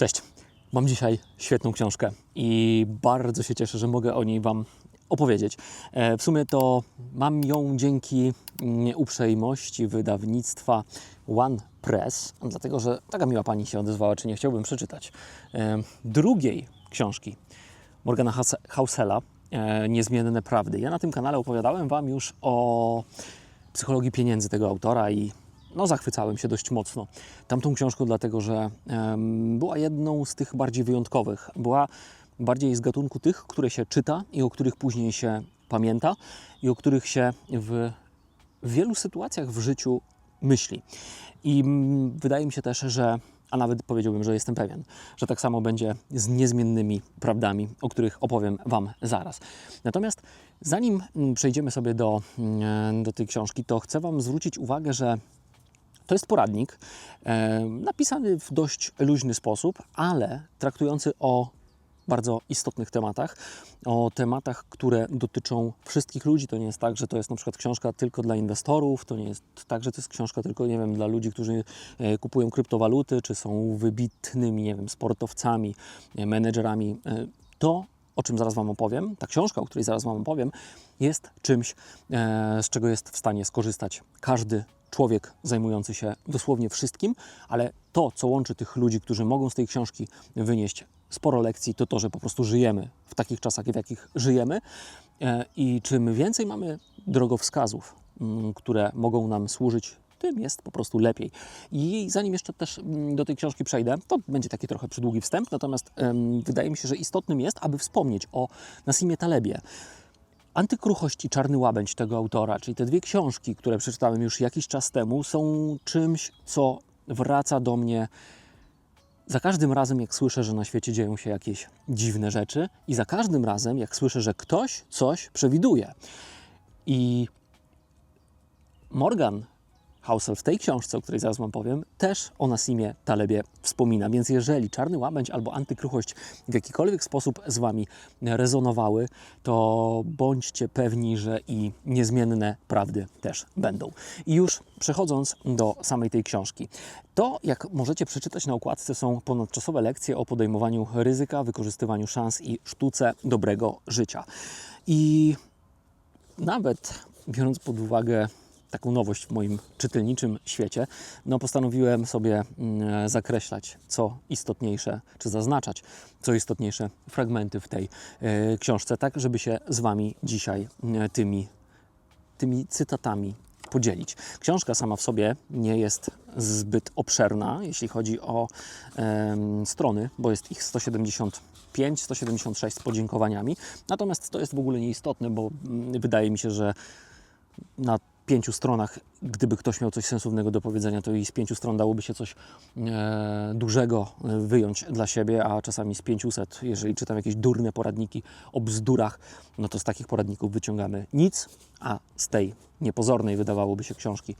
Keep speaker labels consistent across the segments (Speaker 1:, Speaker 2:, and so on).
Speaker 1: Cześć. Mam dzisiaj świetną książkę i bardzo się cieszę, że mogę o niej Wam opowiedzieć. E, W sumie to mam ją dzięki mm, uprzejmości wydawnictwa One Press, dlatego że taka miła pani się odezwała, czy nie chciałbym przeczytać e, drugiej książki Morgana Hause- Hausela, e, Niezmienne Prawdy. Ja na tym kanale opowiadałem Wam już o psychologii pieniędzy tego autora i no, zachwycałem się dość mocno tamtą książką, dlatego że była jedną z tych bardziej wyjątkowych. Była bardziej z gatunku tych, które się czyta i o których później się pamięta i o których się w wielu sytuacjach w życiu myśli. I mm, wydaje mi się też, że, a nawet powiedziałbym, że jestem pewien, że tak samo będzie z niezmiennymi prawdami, o których opowiem Wam zaraz. Natomiast zanim mm, przejdziemy sobie do, mm, do tej książki, to chcę Wam zwrócić uwagę, że to jest poradnik e, napisany w dość luźny sposób, ale traktujący o bardzo istotnych tematach, o tematach, które dotyczą wszystkich ludzi. To nie jest tak, że to jest na przykład książka tylko dla inwestorów, to nie jest tak, że to jest książka tylko, nie wiem, dla ludzi, którzy e, kupują kryptowaluty, czy są wybitnymi, nie wiem, sportowcami, e, menedżerami. To, o czym zaraz Wam opowiem, ta książka, o której zaraz Wam opowiem, jest czymś, z czego jest w stanie skorzystać każdy człowiek zajmujący się dosłownie wszystkim, ale to, co łączy tych ludzi, którzy mogą z tej książki wynieść sporo lekcji, to to, że po prostu żyjemy w takich czasach, w jakich żyjemy. E, I czym więcej mamy drogowskazów, mm, które mogą nam służyć, tym jest po prostu lepiej. I zanim jeszcze też mm, do tej książki przejdę, to będzie taki trochę przydługi wstęp, natomiast wydaje mi się, że istotnym jest, aby wspomnieć o Nassimie Talebie. Antykruchość i Czarny Łabędź tego autora, czyli te dwie książki, które przeczytałem już jakiś czas temu, są czymś, co wraca do mnie za każdym razem, jak słyszę, że na świecie dzieją się jakieś dziwne rzeczy, i za każdym razem, jak słyszę, że ktoś coś przewiduje. I Morgan Housel w tej książce, o której zaraz Wam powiem, też o Nassimie Talebie wspomina. Więc jeżeli Czarny Łabędź albo Antykruchość w jakikolwiek sposób z Wami rezonowały, to bądźcie pewni, że i niezmienne prawdy też będą. I już przechodząc do samej tej książki. To, jak możecie przeczytać na okładce, są ponadczasowe lekcje o podejmowaniu ryzyka, wykorzystywaniu szans i sztuce dobrego życia. I nawet biorąc pod uwagę taką nowość w moim czytelniczym świecie, no postanowiłem sobie mm, zakreślać co istotniejsze, czy zaznaczać co istotniejsze fragmenty w tej e, książce, tak żeby się z Wami dzisiaj e, tymi, tymi cytatami podzielić. Książka sama w sobie nie jest zbyt obszerna, jeśli chodzi o strony, bo jest ich 175, 176 z podziękowaniami. Natomiast to jest w ogóle nieistotne, bo mm, wydaje mi się, że na pięciu stronach, gdyby ktoś miał coś sensownego do powiedzenia, to i z pięciu stron dałoby się coś e, dużego e, wyjąć dla siebie, a czasami z 500, jeżeli czytam jakieś durne poradniki o bzdurach, no to z takich poradników wyciągamy nic, a z tej niepozornej, wydawałoby się, książki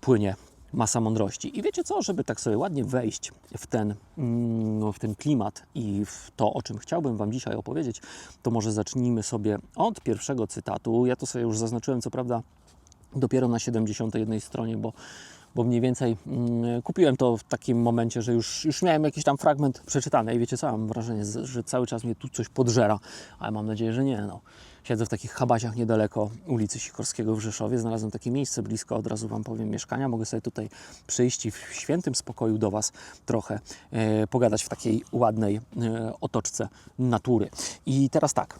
Speaker 1: płynie masa mądrości. I wiecie co, żeby tak sobie ładnie wejść w ten, mm, no, w ten klimat i w to, o czym chciałbym Wam dzisiaj opowiedzieć, to może zacznijmy sobie od pierwszego cytatu. Ja to sobie już zaznaczyłem, co prawda, dopiero na 71 stronie, bo, bo mniej więcej mm, kupiłem to w takim momencie, że już, już miałem jakiś tam fragment przeczytany i wiecie co, mam wrażenie, że cały czas mnie tu coś podżera, ale mam nadzieję, że nie. No. Siedzę w takich habasiach niedaleko ulicy Sikorskiego w Rzeszowie, znalazłem takie miejsce blisko, od razu Wam powiem, mieszkania. Mogę sobie tutaj przyjść i w świętym spokoju do Was trochę e, pogadać w takiej ładnej e, otoczce natury. I teraz tak,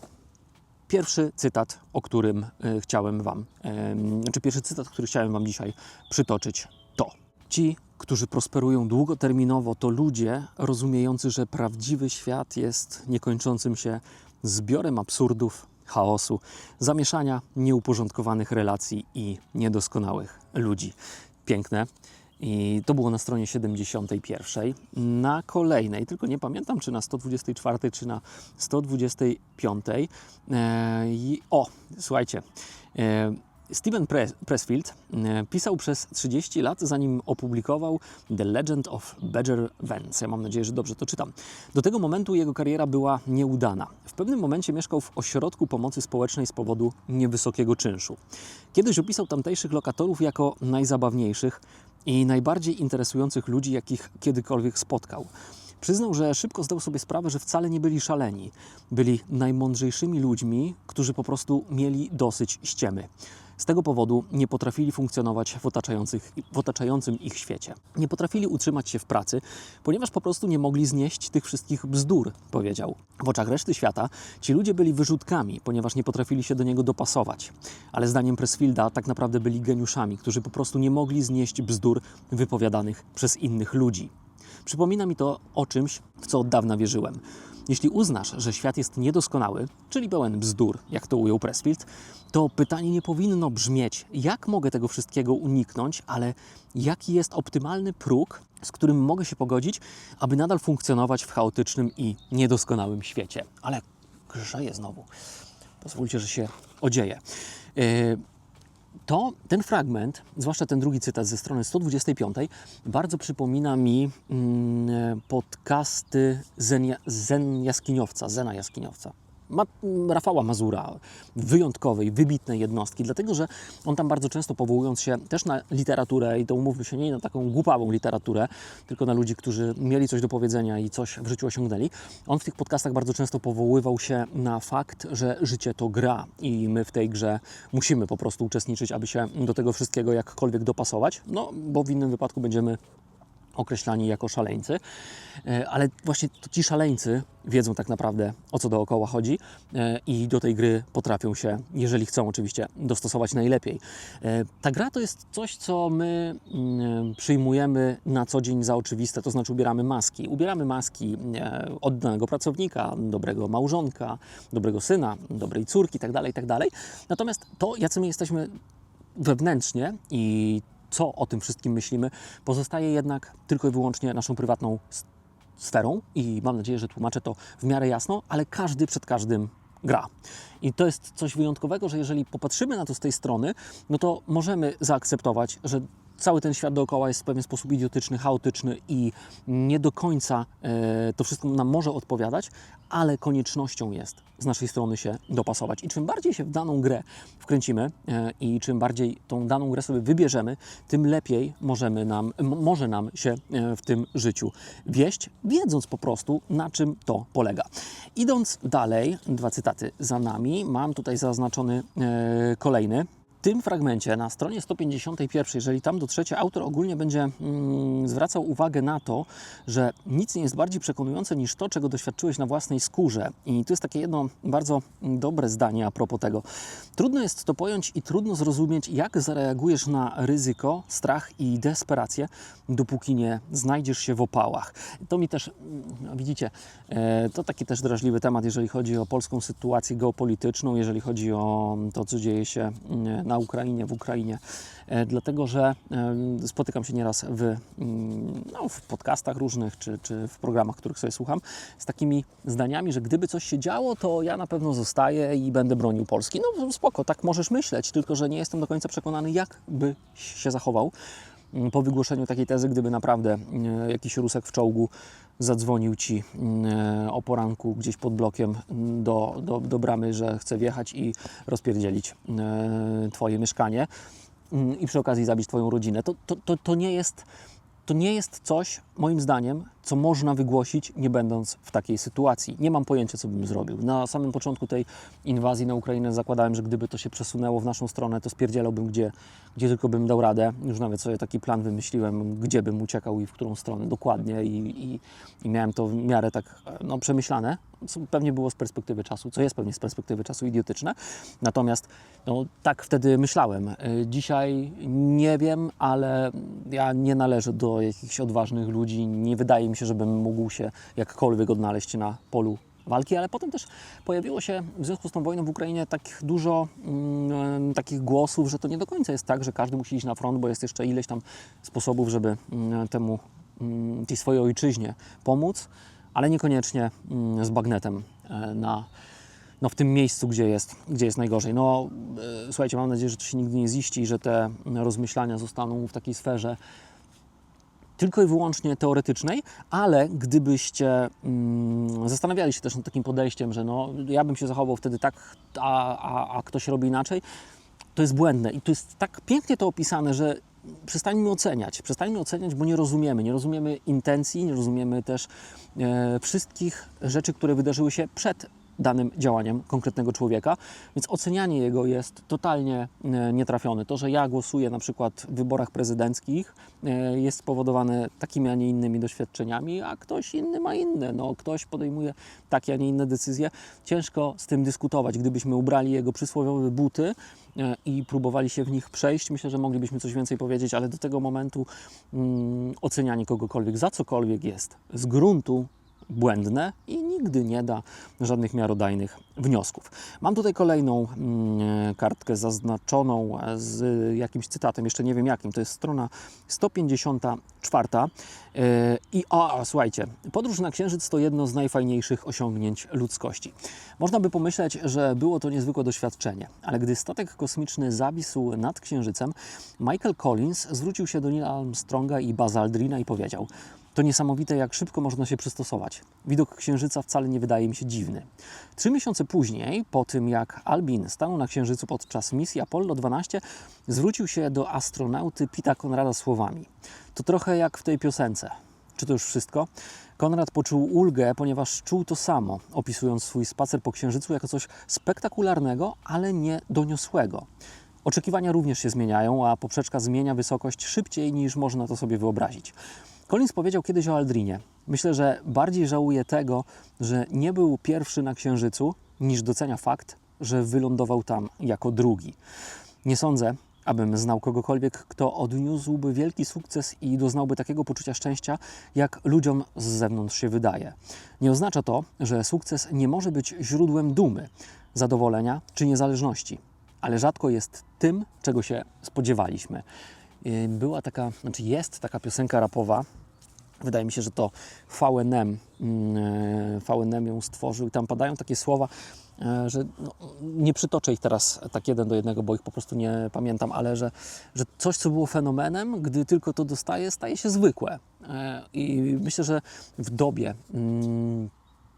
Speaker 1: Pierwszy cytat, o którym e, chciałem Wam, em, czy pierwszy cytat, który chciałem Wam dzisiaj przytoczyć, to ci, którzy prosperują długoterminowo, to ludzie rozumiejący, że prawdziwy świat jest niekończącym się zbiorem absurdów, chaosu, zamieszania, nieuporządkowanych relacji i niedoskonałych ludzi. Piękne. I to było na stronie 71. Na kolejnej, tylko nie pamiętam, czy na 124, czy na 125. E, i, o, słuchajcie. E, Steven Press, Pressfield e, pisał przez 30 lat, zanim opublikował The Legend of Badger Vance. Ja mam nadzieję, że dobrze to czytam. Do tego momentu jego kariera była nieudana. W pewnym momencie mieszkał w ośrodku pomocy społecznej z powodu niewysokiego czynszu. Kiedyś opisał tamtejszych lokatorów jako najzabawniejszych i najbardziej interesujących ludzi, jakich kiedykolwiek spotkał. Przyznał, że szybko zdał sobie sprawę, że wcale nie byli szaleni. Byli najmądrzejszymi ludźmi, którzy po prostu mieli dosyć ściemy. Z tego powodu nie potrafili funkcjonować w, otaczających, w otaczającym ich świecie. Nie potrafili utrzymać się w pracy, ponieważ po prostu nie mogli znieść tych wszystkich bzdur, powiedział. W oczach reszty świata ci ludzie byli wyrzutkami, ponieważ nie potrafili się do niego dopasować. Ale zdaniem Pressfielda tak naprawdę byli geniuszami, którzy po prostu nie mogli znieść bzdur wypowiadanych przez innych ludzi. Przypomina mi to o czymś, w co od dawna wierzyłem. Jeśli uznasz, że świat jest niedoskonały, czyli pełen bzdur, jak to ujął Pressfield, to pytanie nie powinno brzmieć, jak mogę tego wszystkiego uniknąć, ale jaki jest optymalny próg, z którym mogę się pogodzić, aby nadal funkcjonować w chaotycznym i niedoskonałym świecie. Ale grzeje znowu. Pozwólcie, że się odzieje. Yy, to ten fragment, zwłaszcza ten drugi cytat ze strony 125, bardzo przypomina mi mm, podcasty Zen, Zen Jaskiniowca, Zena Jaskiniowca. Rafała Mazura, wyjątkowej, wybitnej jednostki, dlatego że on tam bardzo często powołując się też na literaturę i to umówmy się nie na taką głupawą literaturę, tylko na ludzi, którzy mieli coś do powiedzenia i coś w życiu osiągnęli, on w tych podcastach bardzo często powoływał się na fakt, że życie to gra i my w tej grze musimy po prostu uczestniczyć, aby się do tego wszystkiego jakkolwiek dopasować, no bo w innym wypadku będziemy określani jako szaleńcy, E, ale właśnie ci szaleńcy wiedzą tak naprawdę o co dookoła chodzi e, i do tej gry potrafią się, jeżeli chcą oczywiście, dostosować najlepiej. E, Ta gra to jest coś, co my mm, przyjmujemy na co dzień za oczywiste, to znaczy ubieramy maski. Ubieramy maski e, oddanego pracownika, dobrego małżonka, dobrego syna, dobrej córki itd., itd. Natomiast to, jacy my jesteśmy wewnętrznie i co o tym wszystkim myślimy, pozostaje jednak tylko i wyłącznie naszą prywatną sferą i mam nadzieję, że tłumaczę to w miarę jasno, ale każdy przed każdym gra. I to jest coś wyjątkowego, że jeżeli popatrzymy na to z tej strony, no to możemy zaakceptować, że cały ten świat dookoła jest w pewien sposób idiotyczny, chaotyczny i nie do końca e, to wszystko nam może odpowiadać, ale koniecznością jest z naszej strony się dopasować. I czym bardziej się w daną grę wkręcimy e, i czym bardziej tą daną grę sobie wybierzemy, tym lepiej możemy nam, może nam się e, w tym życiu wieść, wiedząc po prostu, na czym to polega. Idąc dalej, dwa cytaty za nami, mam tutaj zaznaczony kolejny. Tym fragmencie na stronie 151, jeżeli tam dotrzecie, autor ogólnie będzie mm, zwracał uwagę na to, że nic nie jest bardziej przekonujące niż to, czego doświadczyłeś na własnej skórze. I tu jest takie jedno bardzo mm, dobre zdanie a propos tego. Trudno jest to pojąć i trudno zrozumieć, jak zareagujesz na ryzyko, strach i desperację, dopóki nie znajdziesz się w opałach. To mi też, mm, widzicie, e, to taki też drażliwy temat, jeżeli chodzi o polską sytuację geopolityczną, jeżeli chodzi o to, co dzieje się mm, na Ukrainie, w Ukrainie. E, Dlatego, że spotykam się nieraz w, mm, no, w podcastach różnych, czy, czy w programach, których sobie słucham, z takimi zdaniami, że gdyby coś się działo, to ja na pewno zostaję i będę bronił Polski. No spoko, tak możesz myśleć, tylko że nie jestem do końca przekonany, jak by się zachował po wygłoszeniu takiej tezy, gdyby naprawdę e, jakiś rusek w czołgu zadzwonił Ci mm, o poranku gdzieś pod blokiem mm, do, do, do bramy, że chce wjechać i rozpierdzielić e, Twoje mieszkanie mm, i przy okazji zabić Twoją rodzinę. To, to, to, to, nie jest, to nie jest coś, moim zdaniem, co można wygłosić, nie będąc w takiej sytuacji. Nie mam pojęcia, co bym zrobił. Na samym początku tej inwazji na Ukrainę zakładałem, że gdyby to się przesunęło w naszą stronę, to spierdzielałbym, gdzie, gdzie tylko bym dał radę. Już nawet sobie taki plan wymyśliłem, gdzie bym uciekał i w którą stronę dokładnie i, i, i miałem to w miarę tak no, przemyślane, co pewnie było z perspektywy czasu, co jest pewnie z perspektywy czasu idiotyczne. Natomiast no, tak wtedy myślałem. Y, Dzisiaj nie wiem, ale ja nie należę do jakichś odważnych ludzi. Nie wydaje mi się, żebym mógł się jakkolwiek odnaleźć na polu walki, ale potem też pojawiło się w związku z tą wojną w Ukrainie tak dużo mm, takich głosów, że to nie do końca jest tak, że każdy musi iść na front, bo jest jeszcze ileś tam sposobów, żeby mm, temu, mm, tej swojej ojczyźnie pomóc, ale niekoniecznie mm, z bagnetem e, na, no, w tym miejscu, gdzie jest, gdzie jest najgorzej. No, e, słuchajcie, mam nadzieję, że to się nigdy nie ziści i że te rozmyślania zostaną w takiej sferze tylko i wyłącznie teoretycznej, ale gdybyście mm, zastanawiali się też nad takim podejściem, że no, ja bym się zachował wtedy tak, a, a, a ktoś robi inaczej, to jest błędne. I tu jest tak pięknie to opisane, że przestańmy oceniać. Przestańmy oceniać, bo nie rozumiemy. Nie rozumiemy intencji, nie rozumiemy też e, wszystkich rzeczy, które wydarzyły się przed danym działaniem konkretnego człowieka, więc ocenianie jego jest totalnie e, nietrafione. To, że ja głosuję na przykład w wyborach prezydenckich e, jest spowodowane takimi, a nie innymi doświadczeniami, a ktoś inny ma inne. No, ktoś podejmuje takie, a nie inne decyzje. Ciężko z tym dyskutować. Gdybyśmy ubrali jego przysłowiowe buty e, i próbowali się w nich przejść, myślę, że moglibyśmy coś więcej powiedzieć, ale do tego momentu mm, ocenianie kogokolwiek za cokolwiek jest z gruntu błędne i nigdy nie da żadnych miarodajnych wniosków. Mam tutaj kolejną mm, kartkę zaznaczoną z jakimś cytatem, jeszcze nie wiem jakim, to jest strona 154. Yy, I o, słuchajcie, podróż na Księżyc to jedno z najfajniejszych osiągnięć ludzkości. Można by pomyśleć, że było to niezwykłe doświadczenie, ale gdy statek kosmiczny zawisł nad Księżycem, Michael Collins zwrócił się do Neil Armstronga i Buzz Aldrina i powiedział to niesamowite, jak szybko można się przystosować. Widok Księżyca wcale nie wydaje mi się dziwny. Trzy miesiące później, po tym jak Albin stanął na Księżycu podczas misji Apollo 12, zwrócił się do astronauty Pita Konrada słowami. To trochę jak w tej piosence. Czy to już wszystko? Konrad poczuł ulgę, ponieważ czuł to samo, opisując swój spacer po Księżycu jako coś spektakularnego, ale nie doniosłego. Oczekiwania również się zmieniają, a poprzeczka zmienia wysokość szybciej niż można to sobie wyobrazić. Collins powiedział kiedyś o Aldrinie. Myślę, że bardziej żałuje tego, że nie był pierwszy na Księżycu, niż docenia fakt, że wylądował tam jako drugi. Nie sądzę, abym znał kogokolwiek, kto odniósłby wielki sukces i doznałby takiego poczucia szczęścia, jak ludziom z zewnątrz się wydaje. Nie oznacza to, że sukces nie może być źródłem dumy, zadowolenia czy niezależności, ale rzadko jest tym, czego się spodziewaliśmy. Była taka, znaczy jest taka piosenka rapowa, Wydaje mi się, że to VNM, mm, VNM ją stworzył i tam padają takie słowa, e, że no, nie przytoczę ich teraz tak jeden do jednego, bo ich po prostu nie pamiętam, ale że, że coś, co było fenomenem, gdy tylko to dostaje, staje się zwykłe. E, I myślę, że w dobie mm,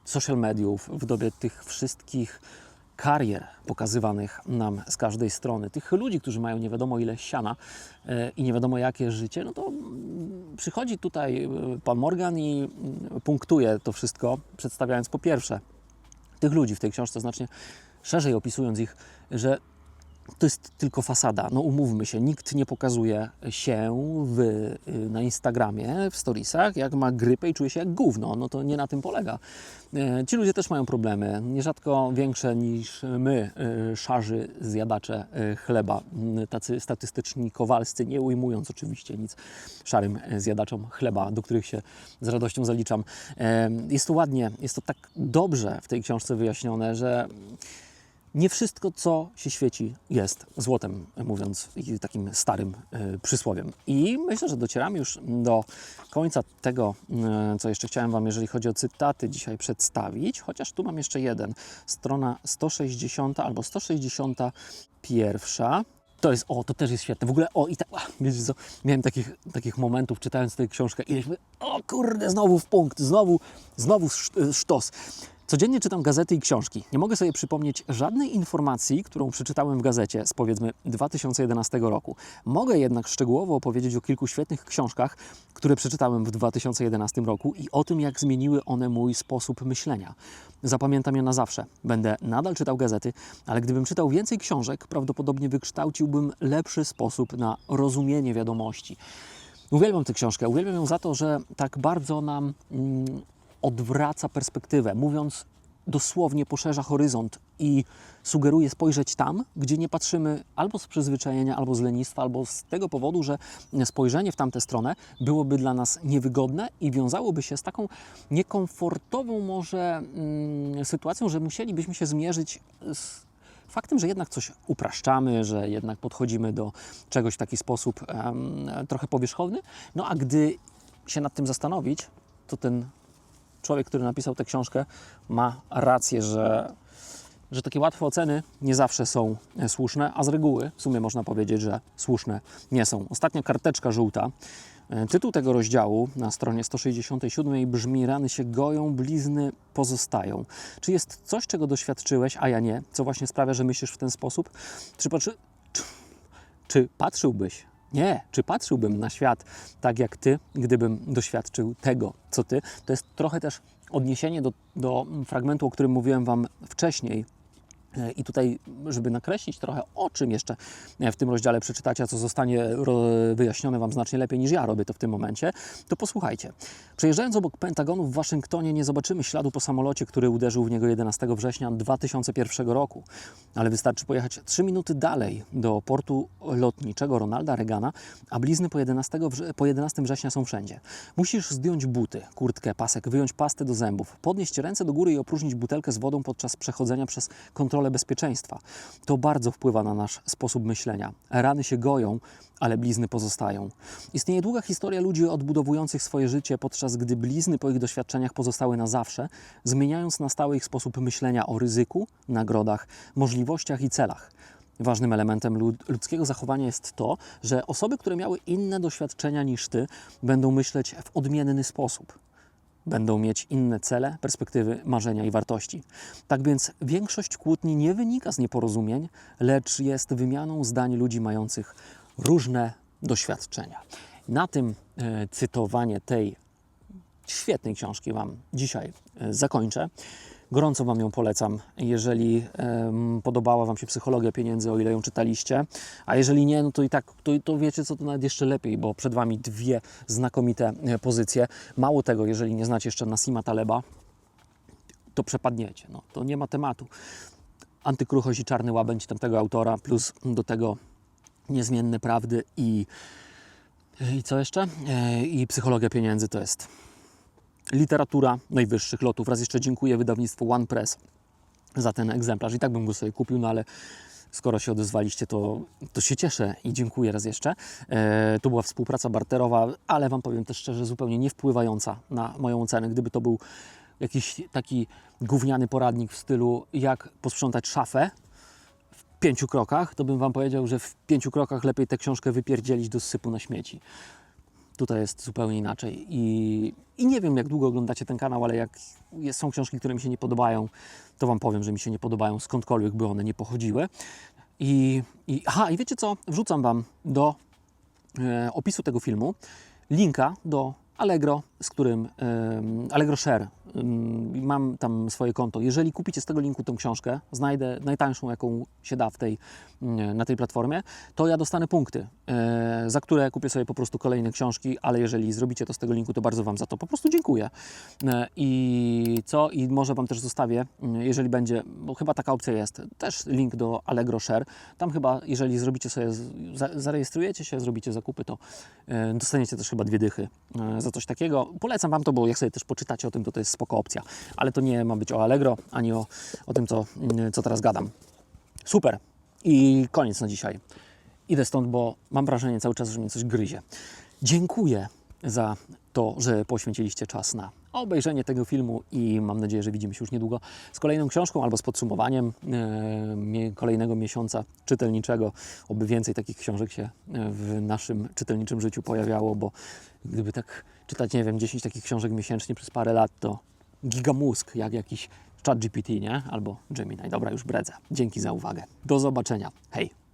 Speaker 1: social mediów, w dobie tych wszystkich karier pokazywanych nam z każdej strony, tych ludzi, którzy mają nie wiadomo ile siana e, i nie wiadomo jakie życie, no to mm, przychodzi tutaj e, pan Morgan i mm, punktuje to wszystko, przedstawiając po pierwsze tych ludzi w tej książce znacznie szerzej opisując ich, że to jest tylko fasada. No umówmy się, nikt nie pokazuje się w, y, na Instagramie, w storiesach, jak ma grypę i czuje się jak gówno. No to nie na tym polega. E, Ci ludzie też mają problemy, nierzadko większe niż my, y, szarzy zjadacze y, chleba, Mm, tacy statystyczni kowalscy, nie ujmując oczywiście nic szarym e, zjadaczom chleba, do których się z radością zaliczam. E, Jest to ładnie, jest to tak dobrze w tej książce wyjaśnione, że nie wszystko, co się świeci, jest złotem, mówiąc takim starym e, przysłowiem. I myślę, że docieramy już do końca tego, e, co jeszcze chciałem Wam, jeżeli chodzi o cytaty, dzisiaj przedstawić. Chociaż tu mam jeszcze jeden. Strona 160 albo 161. To jest, o, to też jest świetne. W ogóle, o, i tak, wiecie co, miałem takich, takich momentów, czytając tę książkę, i myślę, o kurde, znowu w punkt, znowu, znowu sz- sztos. Codziennie czytam gazety i książki. Nie mogę sobie przypomnieć żadnej informacji, którą przeczytałem w gazecie z powiedzmy 2011 roku. Mogę jednak szczegółowo opowiedzieć o kilku świetnych książkach, które przeczytałem w 2011 roku i o tym, jak zmieniły one mój sposób myślenia. Zapamiętam je na zawsze. Będę nadal czytał gazety, ale gdybym czytał więcej książek, prawdopodobnie wykształciłbym lepszy sposób na rozumienie wiadomości. Uwielbiam tę książkę. Uwielbiam ją za to, że tak bardzo nam mm, odwraca perspektywę, mówiąc dosłownie poszerza horyzont i sugeruje spojrzeć tam, gdzie nie patrzymy albo z przyzwyczajenia, albo z lenistwa, albo z tego powodu, że spojrzenie w tamtę stronę byłoby dla nas niewygodne i wiązałoby się z taką niekomfortową może mm, sytuacją, że musielibyśmy się zmierzyć z faktem, że jednak coś upraszczamy, że jednak podchodzimy do czegoś w taki sposób em, trochę powierzchowny. No a gdy się nad tym zastanowić, to ten człowiek, który napisał tę książkę, ma rację, że, że takie łatwe oceny nie zawsze są e, słuszne, a z reguły w sumie można powiedzieć, że słuszne nie są. Ostatnia karteczka żółta. E, Tytuł tego rozdziału na stronie 167 brzmi Rany się goją, blizny pozostają. Czy jest coś, czego doświadczyłeś, a ja nie, co właśnie sprawia, że myślisz w ten sposób? Czy, czy, czy patrzyłbyś Nie, czy patrzyłbym na świat tak jak ty, gdybym doświadczył tego, co ty? To jest trochę też odniesienie do, do fragmentu, o którym mówiłem Wam wcześniej. I tutaj, żeby nakreślić trochę, o czym jeszcze w tym rozdziale przeczytacie, a co zostanie wyjaśnione Wam znacznie lepiej niż ja robię to w tym momencie, to posłuchajcie. Przejeżdżając obok Pentagonu w Waszyngtonie, nie zobaczymy śladu po samolocie, który uderzył w niego 11 września 2001 roku. Ale wystarczy pojechać 3 minuty dalej do portu lotniczego Ronalda Reagana, a blizny po 11, wrze- po 11 września są wszędzie. Musisz zdjąć buty, kurtkę, pasek, wyjąć pastę do zębów, podnieść ręce do góry i opróżnić butelkę z wodą podczas przechodzenia przez kontrolę bezpieczeństwa. To bardzo wpływa na nasz sposób myślenia. Rany się goją, ale blizny pozostają. Istnieje długa historia ludzi odbudowujących swoje życie, podczas gdy blizny po ich doświadczeniach pozostały na zawsze, zmieniając na stałe ich sposób myślenia o ryzyku, nagrodach, możliwościach i celach. Ważnym elementem lud- ludzkiego zachowania jest to, że osoby, które miały inne doświadczenia niż ty, będą myśleć w odmienny sposób. Będą mieć inne cele, perspektywy, marzenia i wartości. Tak więc większość kłótni nie wynika z nieporozumień, lecz jest wymianą zdań ludzi mających różne doświadczenia. Na tym e, cytowanie tej świetnej książki Wam dzisiaj e, zakończę. Gorąco Wam ją polecam, jeżeli podobała Wam się psychologia pieniędzy, o ile ją czytaliście. A jeżeli nie, no to i tak, to, to wiecie co, to nawet jeszcze lepiej, bo przed Wami dwie znakomite e, pozycje. Mało tego, jeżeli nie znacie jeszcze Nasima Taleba, to przepadniecie. No, to nie ma tematu. Antykruchość i czarny łabędź tamtego autora, plus do tego niezmienne prawdy i, i co jeszcze? E, I psychologia pieniędzy to jest literatura najwyższych lotów. Raz jeszcze dziękuję wydawnictwu One Press za ten egzemplarz. I tak bym go sobie kupił, no ale skoro się odezwaliście, to, to się cieszę i dziękuję raz jeszcze. E, to była współpraca barterowa, ale Wam powiem też szczerze, zupełnie nie wpływająca na moją cenę. Gdyby to był jakiś taki gówniany poradnik w stylu jak posprzątać szafę w pięciu krokach, to bym Wam powiedział, że w pięciu krokach lepiej tę książkę wypierdzielić do sypu na śmieci. Tutaj jest zupełnie inaczej. I, I nie wiem, jak długo oglądacie ten kanał, ale jak jest, są książki, które mi się nie podobają, to Wam powiem, że mi się nie podobają, skądkolwiek by one nie pochodziły. I, i, aha, i wiecie co? Wrzucam Wam do e, opisu tego filmu linka do Allegro, z którym em, Allegro Share. Mam tam swoje konto. Jeżeli kupicie z tego linku tę książkę, znajdę najtańszą, jaką się da w tej, mm, na tej platformie, to ja dostanę punkty, e, za które kupię sobie po prostu kolejne książki, ale jeżeli zrobicie to z tego linku, to bardzo Wam za to po prostu dziękuję. E, I co? I może Wam też zostawię, jeżeli będzie, bo chyba taka opcja jest, też link do Allegro Share. Tam chyba, jeżeli zrobicie sobie, zarejestrujecie się, zrobicie zakupy, to dostaniecie też chyba dwie dychy za coś takiego. Polecam Wam to, bo jak sobie też poczytacie o tym, to to jest spoko opcja. Ale to nie ma być o Allegro, ani o, o tym, co, mm, co teraz gadam. Super. I koniec na dzisiaj. Idę stąd, bo mam wrażenie cały czas, że mnie coś gryzie. Dziękuję za to, że poświęciliście czas na obejrzenie tego filmu i mam nadzieję, że widzimy się już niedługo z kolejną książką albo z podsumowaniem e, kolejnego miesiąca czytelniczego. Oby więcej takich książek się e, w naszym czytelniczym życiu pojawiało, bo gdyby tak czytać, nie wiem, 10 takich książek miesięcznie przez parę lat, to gigamózg, jak jakiś chat GPT, nie? Albo Gemini. Dobra, już bredzę. Dzięki za uwagę. Do zobaczenia. Hej!